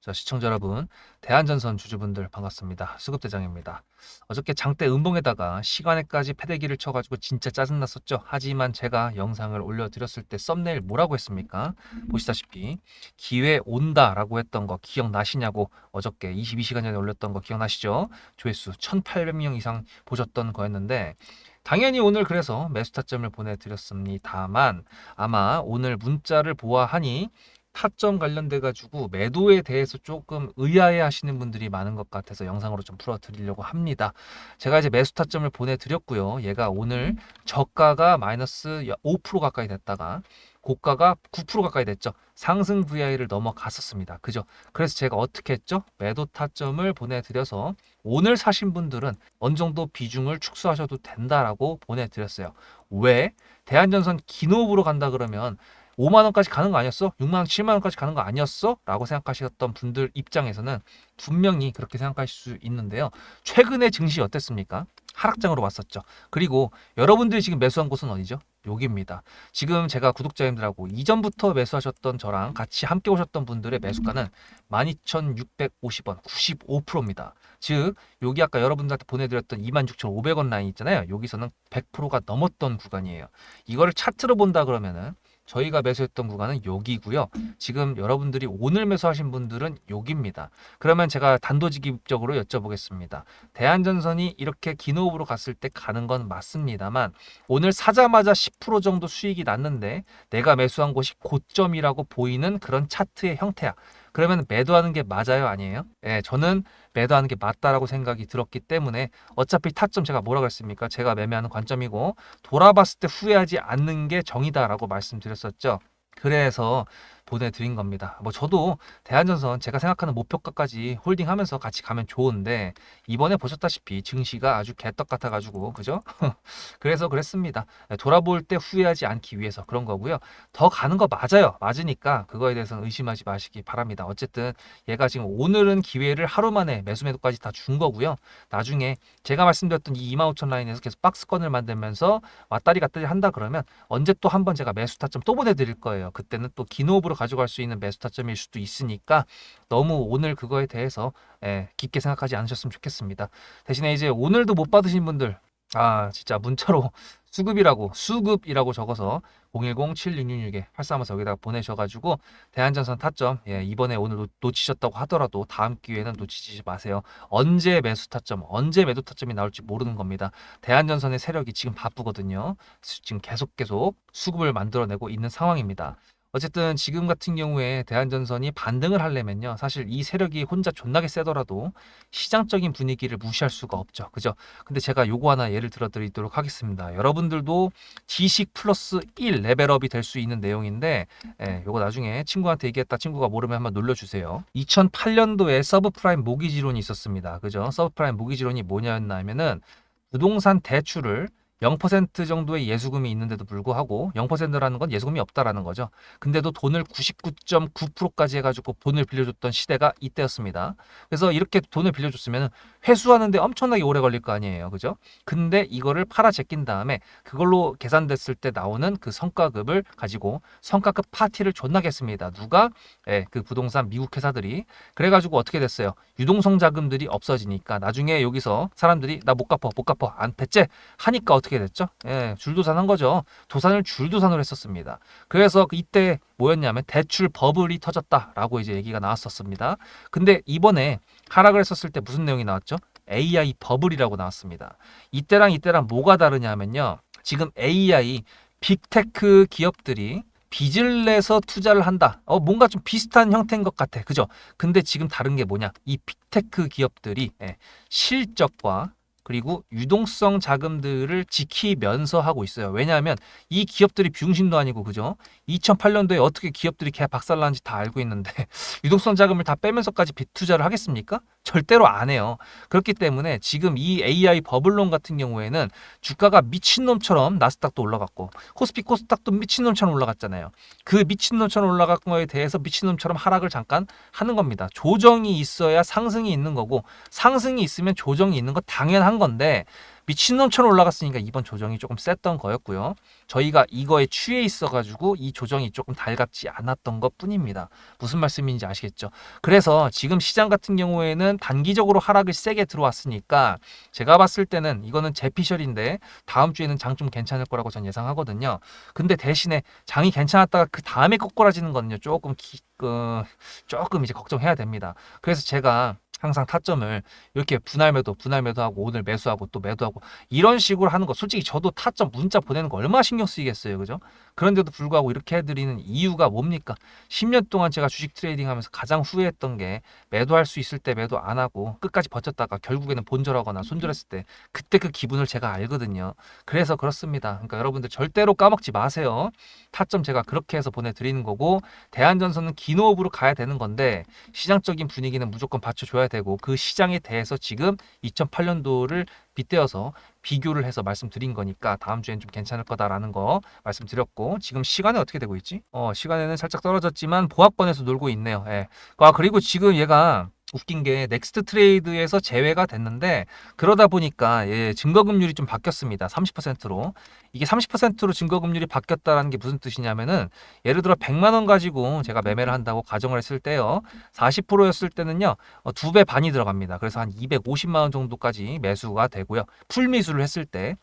자, 시청자 여러분, 대한전선 주주분들 반갑습니다. 수급대장입니다. 어저께 장대 음봉에다가 시간에까지 패대기를 쳐가지고 진짜 짜증났었죠. 하지만 제가 영상을 올려드렸을 때 썸네일 뭐라고 했습니까? 보시다시피 기회 온다라고 했던 거 기억나시냐고 어저께 22시간 전에 올렸던 거 기억나시죠? 조회수 1,800명 이상 보셨던 거였는데 당연히 오늘 그래서 매수 타점을 보내드렸습니다만 아마 오늘 문자를 보아하니 타점 관련돼 가지고 매도에 대해서 조금 의아해 하시는 분들이 많은 것 같아서 영상으로 좀 풀어 드리려고 합니다. 제가 이제 매수 타점을 보내 드렸고요. 얘가 오늘 저가가 마이너스 5% 가까이 됐다가 고가가 9% 가까이 됐죠. 상승 VI를 넘어갔었습니다. 그죠? 그래서 제가 어떻게 했죠? 매도 타점을 보내드려서 오늘 사신 분들은 어느 정도 비중을 축소하셔도 된다라고 보내드렸어요. 왜? 대한전선 기노브로 간다 그러면 5만 원까지 가는 거 아니었어? 6만 원, 7만 원까지 가는 거 아니었어? 라고 생각하셨던 분들 입장에서는 분명히 그렇게 생각하실 수 있는데요. 최근에 증시 어땠습니까? 하락장으로 왔었죠. 그리고 여러분들이 지금 매수한 곳은 어디죠? 여기입니다. 지금 제가 구독자님들하고 이전부터 매수하셨던 저랑 같이 함께 오셨던 분들의 매수가는 12,650원, 95%입니다. 즉, 여기 아까 여러분들한테 보내드렸던 26,500원 라인 있잖아요. 여기서는 100%가 넘었던 구간이에요. 이거를 차트로 본다 그러면은 저희가 매수했던 구간은 여기고요. 지금 여러분들이 오늘 매수하신 분들은 여기입니다. 그러면 제가 단도직입적으로 여쭤보겠습니다. 대한전선이 이렇게 기노업으로 갔을 때 가는 건 맞습니다만 오늘 사자마자 10% 정도 수익이 났는데 내가 매수한 곳이 고점이라고 보이는 그런 차트의 형태야. 그러면 매도하는 게 맞아요, 아니에요? 예, 저는 매도하는 게 맞다라고 생각이 들었기 때문에 어차피 타점 제가 뭐라고 했습니까? 제가 매매하는 관점이고 돌아봤을 때 후회하지 않는 게 정이다라고 말씀드렸었죠. 그래서 보내드린 겁니다. 뭐 저도 대한전선 제가 생각하는 목표가까지 홀딩하면서 같이 가면 좋은데 이번에 보셨다시피 증시가 아주 개떡 같아가지고 그죠? 그래서 그랬습니다. 돌아볼 때 후회하지 않기 위해서 그런 거고요. 더 가는 거 맞아요. 맞으니까 그거에 대해서는 의심하지 마시기 바랍니다. 어쨌든 얘가 지금 오늘은 기회를 하루 만에 매수 매도까지 다 준 거고요. 나중에 제가 말씀드렸던 이 25,000 라인에서 계속 박스권을 만들면서 왔다리 갔다리 한다 그러면 언제 또 한 번 제가 매수 타점 또 보내드릴 거예요. 그때는 또 기노브로 가져갈 수 있는 매수 타점일 수도 있으니까 너무 오늘 그거에 대해서 예, 깊게 생각하지 않으셨으면 좋겠습니다. 대신에 이제 오늘도 못 받으신 분들 아 진짜 문자로 수급이라고 수급이라고 적어서 010-7666-8354 여기다가 보내셔가지고 대한전선 타점 예, 이번에 오늘 놓- 놓치셨다고 하더라도 다음 기회는 놓치지 마세요. 언제 매수 타점, 언제 매도 타점이 나올지 모르는 겁니다. 대한전선의 세력이 지금 바쁘거든요. 수- 지금 계속 계속 수급을 만들어내고 있는 상황입니다. 어쨌든 지금 같은 경우에 대한전선이 반등을 하려면요. 사실 이 세력이 혼자 존나게 세더라도 시장적인 분위기를 무시할 수가 없죠. 그죠? 근데 제가 요거 하나 예를 들어 드리도록 하겠습니다. 여러분들도 지식 플러스 1 레벨업이 될 수 있는 내용인데 예, 요거 나중에 친구한테 얘기했다 친구가 모르면 한번 놀려주세요. 2008년도에 서브프라임 모기지론이 있었습니다. 그죠? 서브프라임 모기지론이 뭐냐였나 하면은 부동산 대출을 0% 정도의 예수금이 있는데도 불구하고 0%라는 건 예수금이 없다라는 거죠. 근데도 돈을 99.9%까지 해가지고 돈을 빌려줬던 시대가 이때였습니다. 그래서 이렇게 돈을 빌려줬으면 회수하는데 엄청나게 오래 걸릴 거 아니에요. 그죠? 근데 이거를 팔아 제낀 다음에 그걸로 계산됐을 때 나오는 그 성과급을 가지고 성과급 파티를 존나게 했습니다. 누가? 예, 그 부동산 미국 회사들이. 그래가지고 어떻게 됐어요? 유동성 자금들이 없어지니까 나중에 여기서 사람들이 나 못 갚어, 못 갚어, 안 배째 하니까 어떻게 됐죠? 예, 줄도산한 거죠. 도산을 줄도산으로 했었습니다. 그래서 그 이때 뭐였냐면 대출 버블이 터졌다라고 이제 얘기가 나왔었습니다. 근데 이번에 하락을 했었을 때 무슨 내용이 나왔죠? AI 버블이라고 나왔습니다. 이때랑 이때랑 뭐가 다르냐면요. 지금 AI 빅테크 기업들이 빚을 내서 투자를 한다. 어, 뭔가 좀 비슷한 형태인 것 같아. 그죠? 근데 지금 다른 게 뭐냐? 이 빅테크 기업들이 예, 실적과 그리고 유동성 자금들을 지키면서 하고 있어요. 왜냐하면 이 기업들이 비용심도 아니고 그죠? 2008년도에 어떻게 기업들이 개 박살난지 다 알고 있는데 유동성 자금을 다 빼면서까지 빚 투자를 하겠습니까? 절대로 안 해요. 그렇기 때문에 지금 이 AI 버블론 같은 경우에는 주가가 미친놈처럼 나스닥도 올라갔고 코스피 코스닥도 미친놈처럼 올라갔잖아요. 그 미친놈처럼 올라간 거에 대해서 미친놈처럼 하락을 잠깐 하는 겁니다. 조정이 있어야 상승이 있는 거고 상승이 있으면 조정이 있는 거 당연한 건데 미친놈처럼 올라갔으니까 이번 조정이 조금 셌던 거였고요. 저희가 이거에 취해 있어가지고 이 조정이 조금 달갑지 않았던 것 뿐입니다. 무슨 말씀인지 아시겠죠? 그래서 지금 시장 같은 경우에는 단기적으로 하락을 세게 들어왔으니까 제가 봤을 때는 이거는 제피셜인데 다음 주에는 장 좀 괜찮을 거라고 전 예상하거든요. 근데 대신에 장이 괜찮았다가 그 다음에 꼬꾸라지는 거는요 조금 기, 그, 조금 이제 걱정해야 됩니다. 그래서 제가 항상 타점을 이렇게 분할 매도, 분할 매도하고 오늘 매수하고 또 매도하고 이런 식으로 하는 거 솔직히 저도 타점 문자 보내는 거 얼마나 신경 쓰이겠어요. 그죠? 그런데도 불구하고 이렇게 해드리는 이유가 뭡니까? 10년 동안 제가 주식 트레이딩 하면서 가장 후회했던 게 매도할 수 있을 때 매도 안 하고 끝까지 버텼다가 결국에는 본절하거나 손절했을 때 그때 그 기분을 제가 알거든요. 그래서 그렇습니다. 그러니까 여러분들 절대로 까먹지 마세요. 타점 제가 그렇게 해서 보내드리는 거고 대한전선은 기노업으로 가야 되는 건데 시장적인 분위기는 무조건 받쳐줘야 되고 그 시장에 대해서 지금 2008년도를 빗대어서 비교를 해서 말씀드린 거니까 다음 주엔 좀 괜찮을 거다라는 거 말씀드렸고 지금 시간에 어떻게 되고 있지? 어 시간에는 살짝 떨어졌지만 보합권에서 놀고 있네요. 예. 아 그리고 지금 얘가 웃긴 게 넥스트 트레이드에서 제외가 됐는데 그러다 보니까 예, 증거금률이 좀 바뀌었습니다. 30%로. 이게 30%로 증거금률이 바뀌었다는 게 무슨 뜻이냐면은 예를 들어 100만 원 가지고 제가 매매를 한다고 가정을 했을 때요. 40%였을 때는요. 어, 두배 반이 들어갑니다. 그래서 한 250만 원 정도까지 매수가 되고요. 풀 미수를 했을 때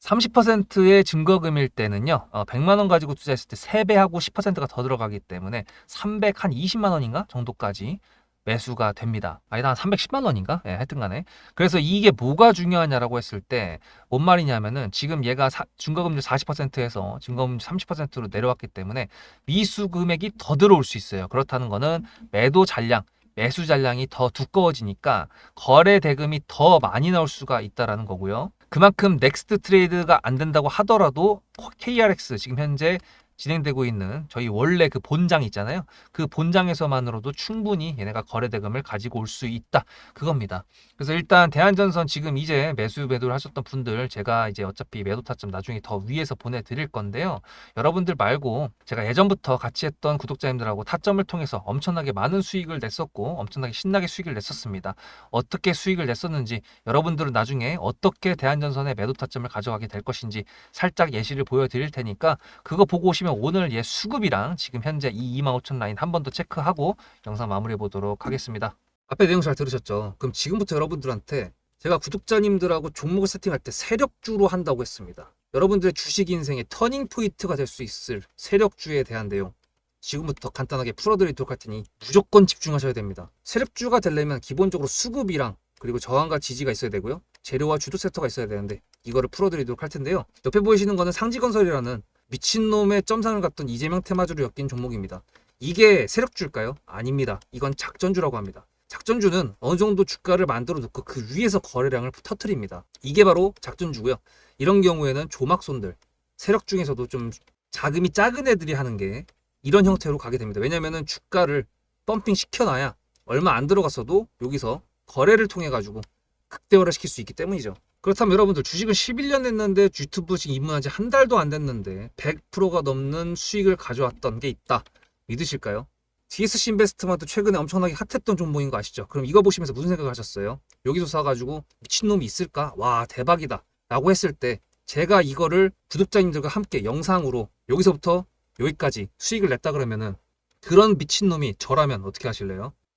30%의 증거금일 때는요, 어, 100만 원 가지고 투자했을 때 3배하고 10%가 더 들어가기 때문에 300, 한 20만 원인가 정도까지 매수가 됩니다. 아니다, 한 310만 원인가? 예, 하여튼 간에. 그래서 이게 뭐가 중요하냐라고 했을 때, 뭔 말이냐면은 지금 얘가 사, 증거금리 40%에서 증거금리 30%로 내려왔기 때문에 미수 금액이 더 들어올 수 있어요. 그렇다는 거는 매도 잔량, 매수 잔량이 더 두꺼워지니까 거래 대금이 더 많이 나올 수가 있다라는 거고요. 그만큼 넥스트 트레이드가 안 된다고 하더라도 KRX 지금 현재 진행되고 있는 저희 원래 그 본장 있잖아요. 그 본장에서만으로도 충분히 얘네가 거래 대금을 가지고 올 수 있다. 그겁니다. 그래서 일단 대한전선 지금 이제 매수 매도를 하셨던 분들 제가 이제 어차피 매도 타점 나중에 더 위에서 보내드릴 건데요. 여러분들 말고 제가 예전부터 같이 했던 구독자님들하고 타점을 통해서 엄청나게 많은 수익을 냈었고 엄청나게 신나게 수익을 냈었습니다. 어떻게 수익을 냈었는지 여러분들은 나중에 어떻게 대한전선의 매도 타점을 가져가게 될 것인지 살짝 예시를 보여드릴 테니까 그거 보고 오시면 오늘 예 수급이랑 지금 현재 이 25,000 라인 한 번 더 체크하고 영상 마무리해 보도록 하겠습니다. 앞에 내용 잘 들으셨죠? 그럼 지금부터 여러분들한테 제가 구독자님들하고 종목을 세팅할 때 세력주로 한다고 했습니다. 여러분들의 주식 인생의 터닝 포인트가 될 수 있을 세력주에 대한 내용 지금부터 간단하게 풀어드리도록 할 테니 무조건 집중하셔야 됩니다. 세력주가 되려면 기본적으로 수급이랑 그리고 저항과 지지가 있어야 되고요. 재료와 주도 섹터가 있어야 되는데 이거를 풀어드리도록 할 텐데요. 옆에 보이시는 거는 상지건설이라는 미친놈의 점상을 갖던 이재명 테마주로 엮인 종목입니다. 이게 세력주일까요? 아닙니다. 이건 작전주라고 합니다. 작전주는 어느 정도 주가를 만들어 놓고 그 위에서 거래량을 터트립니다. 이게 바로 작전주고요. 이런 경우에는 조막손들, 세력 중에서도 좀 자금이 작은 애들이 하는 게 이런 형태로 가게 됩니다. 왜냐면은 주가를 펌핑 시켜놔야 얼마 안 들어갔어도 여기서 거래를 통해 가지고 극대화를 시킬 수 있기 때문이죠. 그렇다면 여러분들 주식을 11년 했는데 유튜브 지금 입문한 지 한 달도 안 됐는데 100%가 넘는 수익을 가져왔던 게 있다. 믿으실까요? DSC 인베스트먼트 최근에 엄청나게 핫했던 종목인 거 아시죠? 그럼 이거 보시면서 무슨 생각을 하셨어요? 여기서 사가지고 미친놈이 있을까? 와 대박이다 라고 했을 때 제가 이거를 구독자님들과 함께 영상으로 여기서부터 여기까지 수익을 냈다 그러면은 그런 미친놈이 저라면 어떻게 하실래요?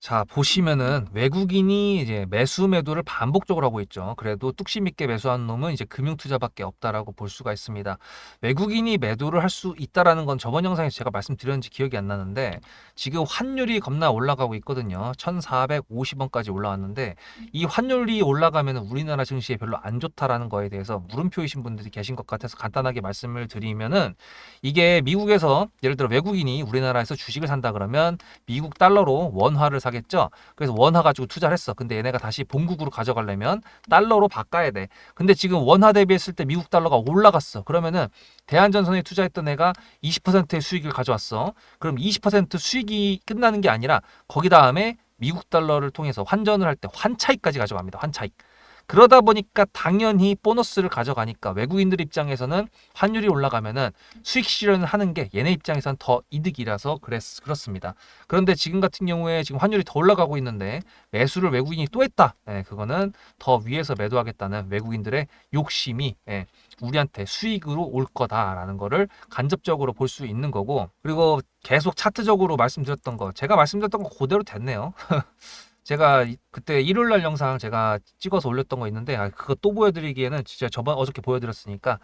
자, 보시면은 외국인이 이제 매수 매도를 반복적으로 하고 있죠. 그래도 뚝심 있게 매수한 놈은 이제 금융 투자밖에 없다라고 볼 수가 있습니다. 외국인이 매도를 할 수 있다라는 건 저번 영상에서 제가 말씀드렸는지 기억이 안 나는데 지금 환율이 겁나 올라가고 있거든요. 1,450원까지 올라왔는데 이 환율이 올라가면 우리나라 증시에 별로 안 좋다라는 거에 대해서 물음표이신 분들이 계신 것 같아서 간단하게 말씀을 드리면은 이게 미국에서 예를 들어 외국인이 우리나라에서 주식을 산다 그러면 미국 달러로 원화를 사 겠죠. 그래서 원화 가지고 투자를 했어. 근데 얘네가 다시 본국으로 가져가려면 달러로 바꿔야 돼. 근데 지금 원화 대비했을 때 미국 달러가 올라갔어. 그러면은 대한전선에 투자했던 애가 20%의 수익을 가져왔어. 그럼 20% 수익이 끝나는 게 아니라 거기 다음에 미국 달러를 통해서 환전을 할 때 환차익까지 가져갑니다. 환차익. 그러다 보니까 당연히 보너스를 가져가니까 외국인들 입장에서는 환율이 올라가면은 수익 실현을 하는 게 얘네 입장에선 더 이득이라서 그랬, 그렇습니다. 그런데 지금 같은 경우에 지금 환율이 더 올라가고 있는데 매수를 외국인이 또 했다. 예, 그거는 더 위에서 매도하겠다는 외국인들의 욕심이 예, 우리한테 수익으로 올 거다라는 거를 간접적으로 볼 수 있는 거고 그리고 계속 차트적으로 말씀드렸던 거 제가 말씀드렸던 거 그대로 됐네요. 제가 이- 그때 일요일 날 영상 제가 찍어서 올렸던 거 있는데 아, 그거 또 보여드리기에는 진짜 저번 어저께 보여드렸으니까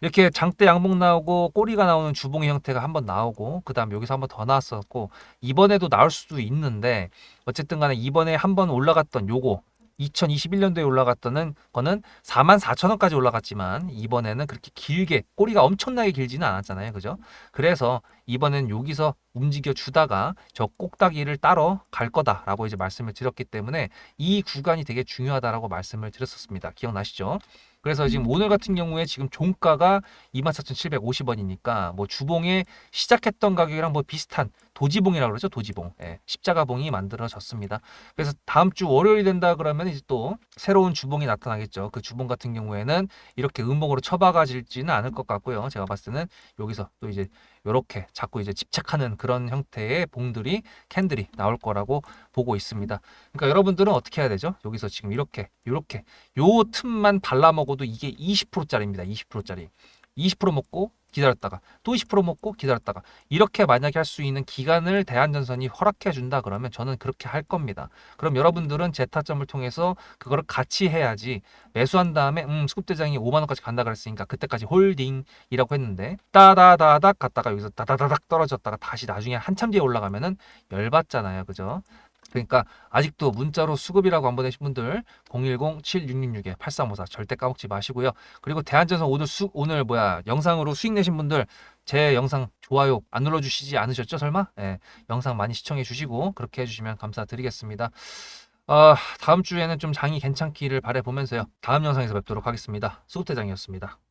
이렇게 장대 양봉 나오고 꼬리가 나오는 주봉의 형태가 한번 나오고 그 다음 여기서 한번 더 나왔었고 이번에도 나올 수도 있는데 어쨌든 간에 이번에 한번 올라갔던 요거 2021년도에 올라갔던 거는 4만 4천 원까지 올라갔지만 이번에는 그렇게 길게 꼬리가 엄청나게 길지는 않았잖아요. 그죠? 그래서 이번엔 여기서 움직여 주다가 저 꼭다기를 따러 갈 거다라고 이제 말씀을 드렸기 때문에 이 구간이 되게 중요하다라고 말씀을 드렸었습니다. 기억나시죠? 그래서 지금 오늘 같은 경우에 지금 종가가 24,750원이니까 뭐 주봉에 시작했던 가격이랑 뭐 비슷한 도지봉이라고 그러죠. 도지봉. 예, 십자가봉이 만들어졌습니다. 그래서 다음 주 월요일이 된다 그러면 이제 또 새로운 주봉이 나타나겠죠. 그 주봉 같은 경우에는 이렇게 음봉으로 처박아질지는 않을 것 같고요. 제가 봤을 때는 여기서 또 이제 이렇게 자꾸 이제 집착하는 그런 형태의 봉들이 캔들이 나올 거라고 보고 있습니다. 그러니까 여러분들은 어떻게 해야 되죠? 여기서 지금 이렇게 이렇게 요 틈만 발라 먹어도 이게 20%짜리입니다. 20%짜리. 20% 먹고 기다렸다가 또 20% 먹고 기다렸다가 이렇게 만약에 할 수 있는 기간을 대한전선이 허락해 준다 그러면 저는 그렇게 할 겁니다. 그럼 여러분들은 제 타점을 통해서 그거를 같이 해야지 매수한 다음에 음 수급대장이 5만 원까지 간다 그랬으니까 그때까지 홀딩이라고 했는데 따다다닥 갔다가 여기서 다다다닥 떨어졌다가 다시 나중에 한참 뒤에 올라가면은 열받잖아요. 그죠? 그러니까 아직도 문자로 수급이라고 안 보내신 분들 010-7666-8354 절대 까먹지 마시고요. 그리고 대한전선 오늘 수 오늘 뭐야 영상으로 수익 내신 분들 제 영상 좋아요 안 눌러주시지 않으셨죠 설마? 예, 영상 많이 시청해 주시고 그렇게 해주시면 감사드리겠습니다. 아 다음 주에는 좀 장이 괜찮기를 바래 보면서요. 다음 영상에서 뵙도록 하겠습니다. 수급대장이었습니다.